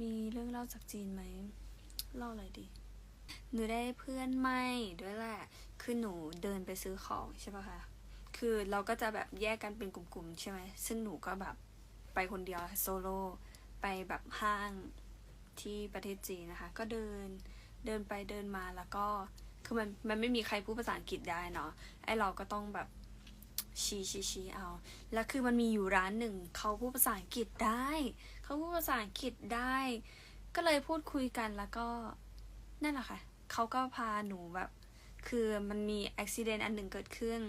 มีเรื่องเล่าจากจีนไหม เล่าอะไรดี หนูได้เพื่อนใหม่ด้วยแหละ คือหนูเดินไปซื้อของใช่ปะคะ คือเราก็จะแบบแยกกันเป็นกลุ่มๆ ใช่ไหม ซึ่งหนูก็แบบไปคนเดียวโซโล่ไปแบบห้างที่ประเทศจีนนะคะ ก็เดินเดินไปเดินมาแล้วก็ คือมันมันไม่มีใครพูดภาษาอังกฤษได้เนาะ ไอเราก็ต้องแบบ ชี้ชี้ชี้เอา แล้วคือมันมีอยู่ร้านหนึ่งเขาพูดภาษาอังกฤษได้ เขาพูดภาษาอังกฤษได้ ก็เลยพูดคุยกันแล้วก็นั่นแหละค่ะ เขาก็พาหนูแบบ คือมันมีอุบิเหตุอันหนึ่งเกิดขึ้น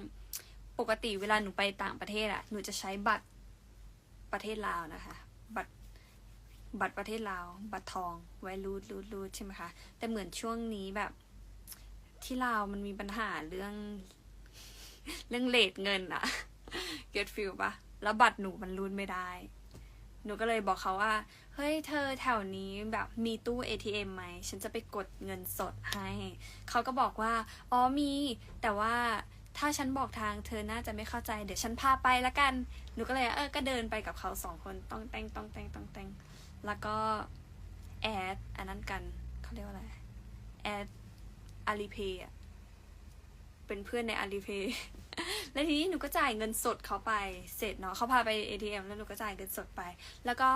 ปกติเวลาหนูไปต่างประเทศอะหนูจะใช้บัตรประเทศลาวนะคะ บัตรบัตรประเทศลาว บัตรทอง ไว้รูดรูดรูดใช่ไหมคะ แต่เหมือนช่วงนี้แบบ ที่ลาวมันมีปัญหาเรื่อง เรื่องเลทเงินอะเก็ตฟิลปะแล้วบัตรหนูมันรูดไม่ได้ หนูก็เลยบอกเขาว่า เฮ้ยเธอแถวนี้แบบมีตู้ ATM ไหม ฉันจะไปกดเงินสดให้ เขาก็บอกว่า อ๋อมี แต่ว่าถ้าฉันบอกทางเธอน่าจะไม่เข้าใจ เดี๋ยวฉันพาไปละกัน หนูก็เลยเออ ก็เดินไปกับเขาสองคน ต้องแต่งต้องแต่งต้องแต่ง แล้วก็แอดอันนั้นกัน เขาเรียกว่าอะไร แอดอาลีเพย์อะ เป็นเพื่อนในอาลีเพย์แล้วทีนี้หนูก็จ่ายเงินสดเขาไปเสร็จเนาะเขาพาไป ATM แล้วหนูก็จ่ายเงินสดไป แล้วก็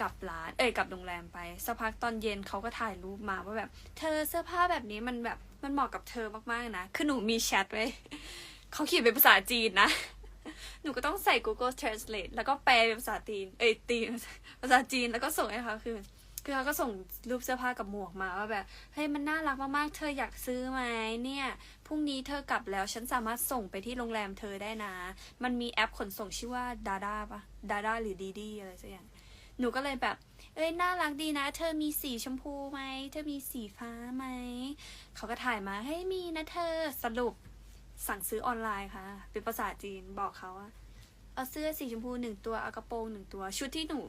กลับร้านเอ้ยกลับโรงแรมไปสักพักตอนเย็นเขาก็ถ่ายรูปมาว่าแบบ เธอเสื้อผ้าแบบนี้มันแบบมันเหมาะกับเธอมากๆนะคือหนูมีแชทไว้เขาเขียนเป็นภาษาจีนนะ หนูก็ต้องใส่ Google Translate แล้วก็แปลเป็นภาษาจีนเอ้ยตีนภาษาจีนแล้วก็ส่งให้เขาคือ คือเขาก็ส่งรูปเสื้อผ้ากับหมวกมาว่าแบบเฮ้ยมันน่ารักมากๆ เธออยากซื้อไหมเนี่ยพรุ่งนี้เธอกลับแล้วฉันสามารถส่งไปที่โรงแรมเธอได้นะ มันมีแอปขนส่งชื่อว่าดาด้าปะดาด้าหรือดีดีอะไรสักอย่างหนูก็เลยแบบ เอ้ยน่ารักดีนะ เธอมีสีชมพูไหมเธอมีสีฟ้าไหมเขาก็ถ่ายมาเฮ้ยมีนะเธอสรุปสั่งซื้อออนไลน์ค่ะ เป็นภาษาจีนบอกเขาว่าเอาเสื้อสีชมพูหนึ่งตัวเอากระโปรงหนึ่งตัว ชุดที่หนู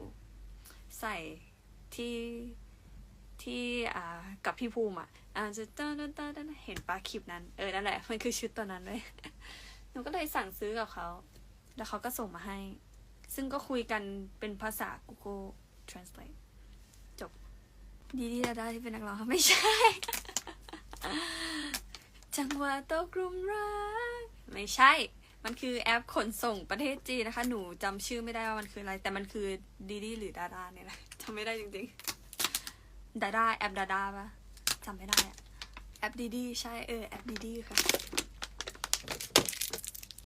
ใส่ ที่ที่อ่ากับพี่ภูมิอะอ่าจะต้นต้นต้นเห็นปะคลิปนั้นเออนั่นแหละมันคือชุดตัวนั้นเลยหนูก็เลยสั่งซื้อกับเขา แล้วเขาก็ส่งมาให้ ซึ่งก็คุยกันเป็นภาษา Google Translate จบ ดีดีดาดาที่เป็นนักร้องไม่ใช่ จังหวะตกกลุ่มรัก ไม่ใช่ มันคือแอปขนส่งประเทศจีนนะคะ หนูจำชื่อไม่ได้ว่ามันคืออะไร แต่มันคือดีดีหรือดาดาเนี่ยนะจำไม่ได้จริงๆดาดาแอปดาดาปะจำไม่ได้อะแอปดีดีใช่เออแอปดีดีค่ะ